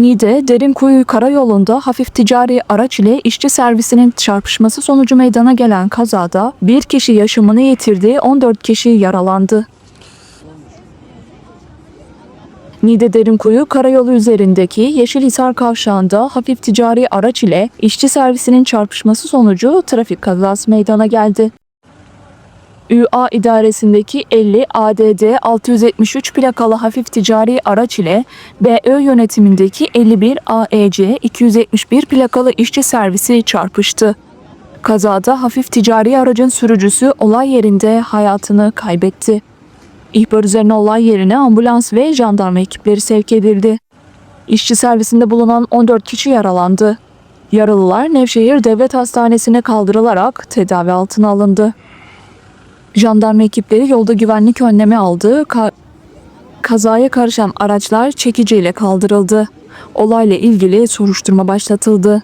Niğde Derinkuyu Karayolu'nda hafif ticari araç ile işçi servisinin çarpışması sonucu meydana gelen kazada bir kişi yaşamını yitirdi, 14 kişi yaralandı. Niğde Derinkuyu Karayolu üzerindeki Yeşilhisar kavşağında hafif ticari araç ile işçi servisinin çarpışması sonucu trafik kazası meydana geldi. ÜA idaresindeki 50 ADD 673 plakalı hafif ticari araç ile BÖ yönetimindeki 51 AEC 271 plakalı işçi servisi çarpıştı. Kazada hafif ticari aracın sürücüsü olay yerinde hayatını kaybetti. İhbar üzerine olay yerine ambulans ve jandarma ekipleri sevk edildi. İşçi servisinde bulunan 14 kişi yaralandı. Yaralılar Nevşehir Devlet Hastanesi'ne kaldırılarak tedavi altına alındı. Jandarma ekipleri yolda güvenlik önlemi aldı. Ka- kazaya karışan araçlar çekiciyle kaldırıldı. Olayla ilgili soruşturma başlatıldı.